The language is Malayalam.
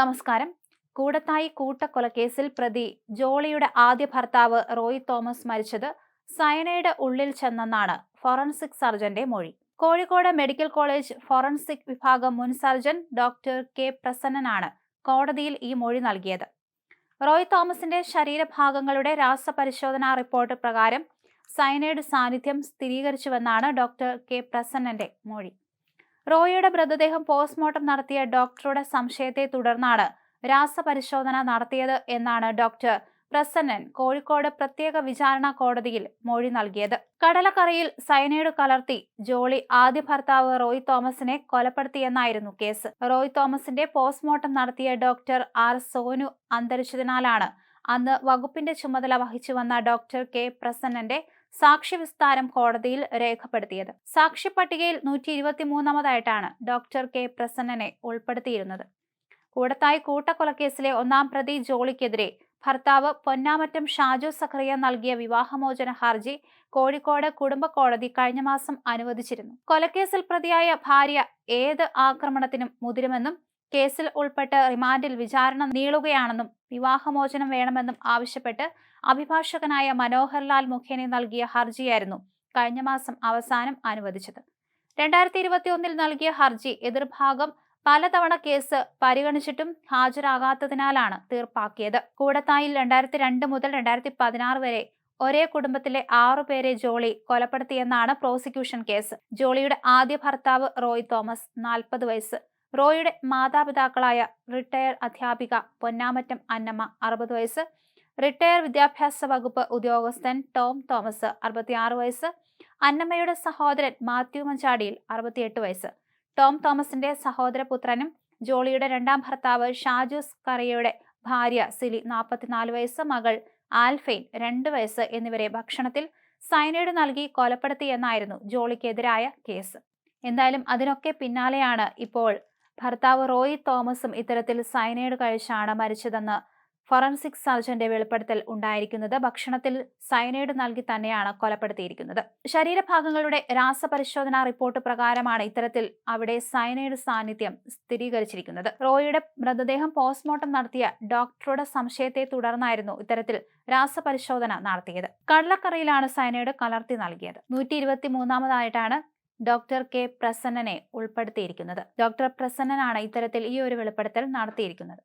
നമസ്കാരം. കൂടത്തായി കൂട്ടക്കൊലക്കേസിൽ പ്രതി ജോളിയുടെ ആദ്യ ഭർത്താവ് റോയ് തോമസ് മരിച്ചത് സയനൈഡ് ഉള്ളിൽ ചെന്നെന്നാണ് ഫോറൻസിക് സർജന്റെ മൊഴി. കോഴിക്കോട് മെഡിക്കൽ കോളേജ് ഫോറൻസിക് വിഭാഗം മുൻ സർജൻ ഡോക്ടർ കെ പ്രസന്നനാണ് കോടതിയിൽ ഈ മൊഴി നൽകിയത്. റോയ് തോമസിന്റെ ശരീരഭാഗങ്ങളുടെ രാസപരിശോധനാ റിപ്പോർട്ട് പ്രകാരം സയനൈഡ് സാന്നിധ്യം സ്ഥിരീകരിച്ചുവെന്നാണ് ഡോക്ടർ കെ പ്രസന്നന്റെ മൊഴി. റോയിയുടെ മൃതദേഹം പോസ്റ്റ്മോർട്ടം നടത്തിയ ഡോക്ടറുടെ സംശയത്തെ തുടർന്നാണ് രാസപരിശോധന നടത്തിയത് എന്നാണ് ഡോക്ടർ പ്രസന്നൻ കോഴിക്കോട് പ്രത്യേക വിചാരണ കോടതിയിൽ മൊഴി നൽകിയത്. കടലക്കറയിൽ സയനൈഡ് കലർത്തി ജോളി ആദ്യ ഭർത്താവ് റോയ് തോമസിനെ കൊലപ്പെടുത്തിയെന്നായിരുന്നു കേസ്. റോയ് തോമസിന്റെ പോസ്റ്റ്മോർട്ടം നടത്തിയ ഡോക്ടർ ആർ സോനു അന്തരിച്ചതിനാലാണ് അന്ന് വകുപ്പിന്റെ ചുമതല വഹിച്ചു വന്ന ഡോക്ടർ കെ പ്രസന്നന്റെ സാക്ഷി വിസ്താരം കോടതിയിൽ രേഖപ്പെടുത്തിയത്. സാക്ഷി പട്ടികയിൽ നൂറ്റി ഇരുപത്തിമൂന്നാമതായിട്ടാണ് ഡോക്ടർ കെ പ്രസന്നനെ ഉൾപ്പെടുത്തിയിരുന്നത്. കൂടത്തായി കൂട്ടക്കൊലക്കേസിലെ ഒന്നാം പ്രതി ജോളിക്കെതിരെ ഭർത്താവ് പൊന്നാമറ്റം ഷാജു സഖറിയ നൽകിയ വിവാഹമോചന ഹർജി കോഴിക്കോട് കുടുംബ കോടതി കഴിഞ്ഞ മാസം അനുവദിച്ചിരുന്നു. കൊലക്കേസിൽ പ്രതിയായ ഭാര്യ ഏത് ആക്രമണത്തിനും മുതിരുമെന്നും കേസിൽ ഉൾപ്പെട്ട് റിമാൻഡിൽ വിചാരണ നീളുകയാണെന്നും വിവാഹമോചനം വേണമെന്നും ആവശ്യപ്പെട്ട് അഭിഭാഷകനായ മനോഹർലാൽ മുഖേന നൽകിയ ഹർജിയായിരുന്നു കഴിഞ്ഞ മാസം അവസാനം അനുവദിച്ചത്. രണ്ടായിരത്തി ഇരുപത്തി ഒന്നിൽ നൽകിയ ഹർജി എതിർഭാഗം പലതവണ കേസ് പരിഗണിച്ചിട്ടും ഹാജരാകാത്തതിനാലാണ് തീർപ്പാക്കിയത്. കൂടത്തായിൽ രണ്ടായിരത്തി രണ്ട് മുതൽ രണ്ടായിരത്തി പതിനാറ് വരെ ഒരേ കുടുംബത്തിലെ ആറുപേരെ ജോളി കൊലപ്പെടുത്തിയെന്നാണ് പ്രോസിക്യൂഷൻ കേസ്. ജോളിയുടെ ആദ്യ ഭർത്താവ് റോയ് തോമസ് നാൽപ്പത് വയസ്സ്. റോയിയുടെ മാതാപിതാക്കളായ റിട്ടയർഡ് അധ്യാപിക പൊന്നാമറ്റം അന്നമ്മ അറുപത് വയസ്സ്. റിട്ടയർ വിദ്യാഭ്യാസ വകുപ്പ് ഉദ്യോഗസ്ഥൻ ടോം തോമസ് അറുപത്തിയാറ് വയസ്സ്. അന്നമ്മയുടെ സഹോദരൻ മാത്യു മഞ്ചാടിയിൽ അറുപത്തിയെട്ട് വയസ്സ്. ടോം തോമസിന്റെ സഹോദരപുത്രനും ജോളിയുടെ രണ്ടാം ഭർത്താവ് ഷാജു കറിയയുടെ ഭാര്യ സിലി നാൽപ്പത്തിനാല് വയസ്സ് മകൾ ആൽഫെയിൻ രണ്ട് വയസ്സ് എന്നിവരെ ഭക്ഷണത്തിൽ സൈനൈഡ് നൽകി കൊലപ്പെടുത്തിയെന്നായിരുന്നു ജോളിക്കെതിരായ കേസ്. എന്തായാലും അതിനൊക്കെ പിന്നാലെയാണ് ഇപ്പോൾ ഭർത്താവ് റോയി തോമസും ഇത്തരത്തിൽ സൈനൈഡ് കഴിച്ചാണ് മരിച്ചതെന്ന് ഫോറൻസിക് സർജന്റെ വെളിപ്പെടുത്തൽ ഉണ്ടായിരിക്കുന്നത് ഭക്ഷണത്തിൽ സയനൈഡ് നൽകി തന്നെയാണ് കൊലപ്പെടുത്തിയിരിക്കുന്നത്. ശരീരഭാഗങ്ങളുടെ രാസപരിശോധനാ റിപ്പോർട്ട് പ്രകാരമാണ് ഇത്തരത്തിൽ അവിടെ സയനൈഡ് സാന്നിധ്യം സ്ഥിരീകരിച്ചിരിക്കുന്നത്. റോയിയുടെ മൃതദേഹം പോസ്റ്റ്മോർട്ടം നടത്തിയ ഡോക്ടറുടെ സംശയത്തെ തുടർന്നായിരുന്നു ഇത്തരത്തിൽ രാസപരിശോധന നടത്തിയത്. കടലക്കറയിലാണ് സയനൈഡ് കലർത്തി നൽകിയത്. നൂറ്റി ഇരുപത്തി മൂന്നാമതായിട്ടാണ് ഡോക്ടർ കെ പ്രസന്നനെ ഉൾപ്പെടുത്തിയിരിക്കുന്നത്. ഡോക്ടർ പ്രസന്നനാണ് ഇത്തരത്തിൽ ഈ ഒരു വെളിപ്പെടുത്തൽ നടത്തിയിരിക്കുന്നത്.